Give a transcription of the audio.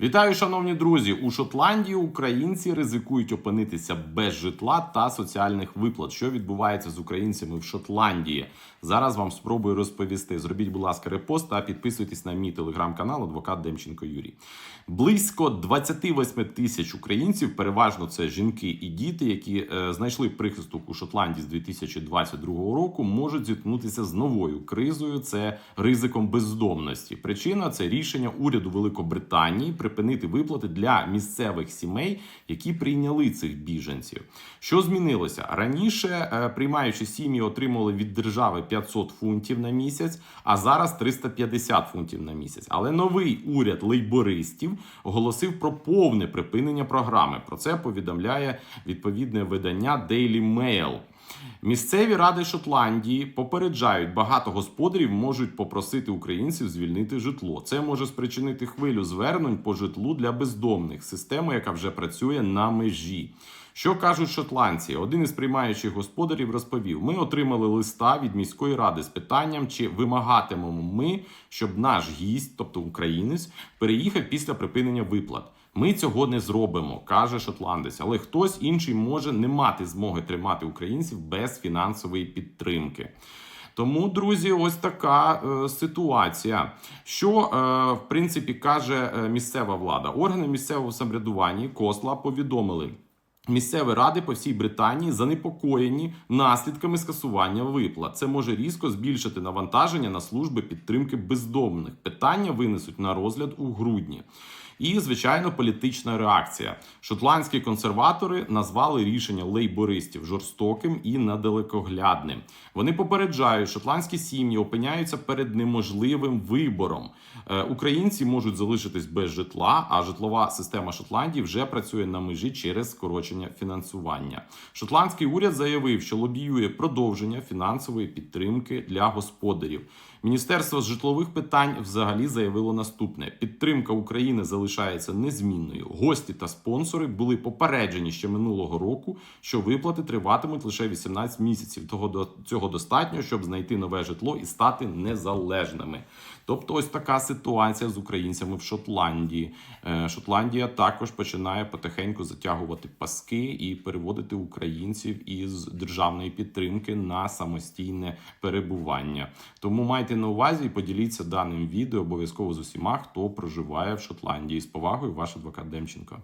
Вітаю, шановні друзі! У Шотландії українці ризикують опинитися без житла та соціальних виплат. Що відбувається з українцями в Шотландії? Зараз вам спробую розповісти. Зробіть, будь ласка, репост та підписуйтесь на мій телеграм-канал Адвокат Демченко Юрій. Близько 28 тисяч українців, переважно це жінки і діти, які е, знайшли прихисток у Шотландії з 2022 року, можуть зіткнутися з новою кризою. Це ризиком бездомності. Причина це рішення уряду Великобританії припинити виплати для місцевих сімей, які прийняли цих біженців. Що змінилося раніше? е, Приймаючи сім'ї, отримували від держави 500 фунтів на місяць, а зараз 350 фунтів на місяць. Але новий уряд лейбористів оголосив про повне припинення програми. Про це повідомляє відповідне видання Daily Mail. Місцеві ради Шотландії попереджають, багато господарів можуть попросити українців звільнити житло. Це може спричинити хвилю звернень по житлу для бездомних, система, яка вже працює на межі. Що кажуть шотландці? Один із приймаючих господарів розповів: ми отримали листа від міської ради з питанням, чи вимагатимемо ми, щоб наш гість, тобто українець, переїхав після припинення виплат. Ми цього не зробимо, каже шотландець. Але хтось інший може не мати змоги тримати українців без фінансової підтримки. Тому, друзі, ось така е, ситуація. Що е, в принципі каже е, місцева влада? Органи місцевого самоврядування Косла повідомили. Місцеві ради по всій Британії занепокоєні наслідками скасування виплат. Це може різко збільшити навантаження на служби підтримки бездомних. Питання винесуть на розгляд у грудні. І, звичайно, політична реакція. Шотландські консерватори назвали рішення лейбористів жорстоким і недалекоглядним. Вони попереджають, шотландські сім'ї опиняються перед неможливим вибором. Е, Українці можуть залишитись без житла, а житлова система Шотландії вже працює на межі через скорочення фінансування. Шотландський уряд заявив, що лобіює продовження фінансової підтримки для господарів. Міністерство з житлових питань взагалі заявило наступне: підтримка України залишається незмінною. Гості та спонсори були попереджені ще минулого року, що виплати триватимуть лише 18 місяців. Того до цього достатньо, щоб знайти нове житло і стати незалежними. Тобто, ось така ситуація з українцями в Шотландії. Е, Шотландія також починає потихеньку затягувати паски і переводити українців із державної підтримки на самостійне перебування. Тому майте на увазі і поділіться даним відео обов'язково з усіма, хто проживає в Шотландії. З повагою, ваш адвокат Демченко.